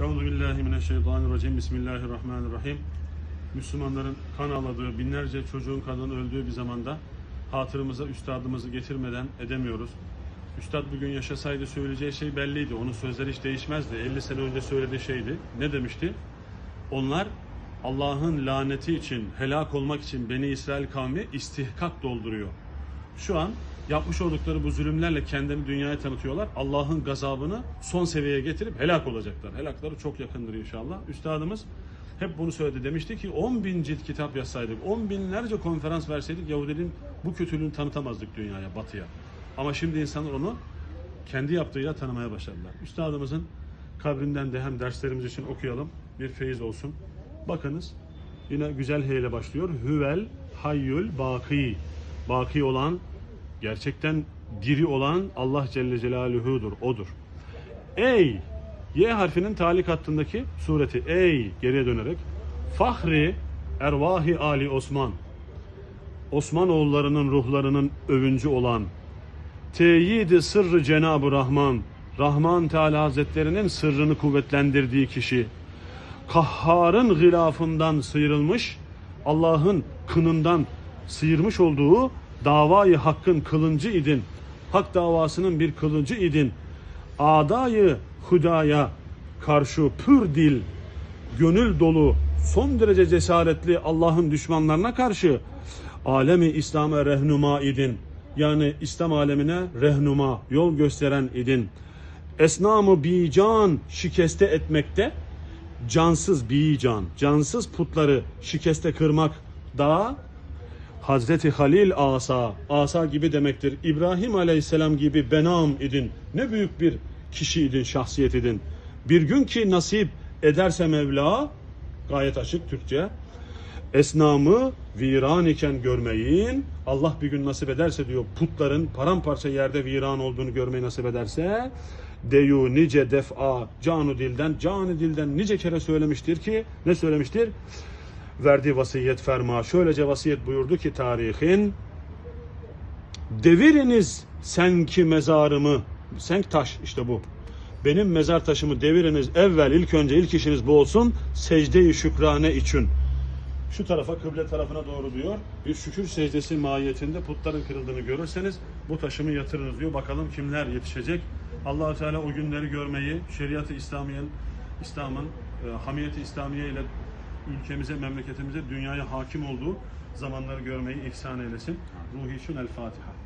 Euzu billahi mineşşeytanirracim. Bismillahirrahmanirrahim. Müslümanların kan ağladığı, binlerce çocuğun kanının öldüğü bir zamanda hatırımıza üstadımızı getirmeden edemiyoruz. Üstad bugün yaşasaydı söyleyeceği şey belliydi. Onun sözleri hiç değişmezdi. 50 sene önce söylediği şeydi. Ne demişti? Onlar Allah'ın laneti için, helak olmak için Beni İsrail kavmi istihkak dolduruyor. Şu an yapmış oldukları bu zulümlerle kendini dünyaya tanıtıyorlar. Allah'ın gazabını son seviyeye getirip helak olacaklar. Helakları çok yakındır inşallah. Üstadımız hep bunu söyledi. Demişti ki 10 bin cilt kitap yazsaydık, 10 binlerce konferans verseydik Yahudinin bu kötülüğünü tanıtamazdık dünyaya, batıya. Ama şimdi insanlar onu kendi yaptığıyla tanımaya başladılar. Üstadımızın kabrinden de hem derslerimiz için okuyalım. Bir feyiz olsun. Bakınız yine güzel H ile başlıyor. Hüvel hayyül baki. Baki olan, gerçekten diri olan Allah Celle Celaluhu'dur. Odur. Ey Y harfinin talik hattındaki sureti ey geriye dönerek Fahri Ervahi Ali Osman Osman oğullarının ruhlarının övüncü olan Teyidi sırrı Cenab-ı Rahman Rahman Teala Hazretlerinin sırrını kuvvetlendirdiği kişi Kahhar'ın gılafından sıyrılmış Allah'ın kınından sıyırmış olduğu davayı hakkın kılıncı idin. Hak davasının bir kılıncı idin. Adayı hudaya karşı pür dil, gönül dolu, son derece cesaretli Allah'ın düşmanlarına karşı alemi İslam'a rehnuma idin. Yani İslam alemine rehnuma, yol gösteren idin. Esnamı bican şikeste etmekte, cansız bican, cansız putları şikeste kırmak da Hazreti Halil asa, asa gibi demektir. İbrahim aleyhisselam gibi benam idin. Ne büyük bir kişi idin, şahsiyet idin. Bir gün ki nasip ederse Mevla, gayet açık Türkçe, esnamı viran iken görmeyin. Allah bir gün nasip ederse diyor putların paramparça yerde viran olduğunu görmeyi nasip ederse deyu nice defa canu dilden canu dilden nice kere söylemiştir ki ne söylemiştir? Verdiği vasiyet ferma şöylece vasiyet buyurdu ki tarihin deviriniz sen ki mezarımı senk taş işte bu benim mezar taşımı deviriniz evvel ilk önce ilk işiniz bu olsun secde-i şükrane için şu tarafa kıble tarafına doğru diyor. Bir şükür secdesi mahiyetinde putların kırıldığını görürseniz bu taşımı yatırınız diyor. Bakalım kimler yetişecek. allah Teala o günleri görmeyi, şeriatı İslamiye'nin, İslam'ın, e, hamiyeti İslamiye ile ülkemize, memleketimize, dünyaya hakim olduğu zamanları görmeyi ihsan eylesin. Ruhi için El Fatiha.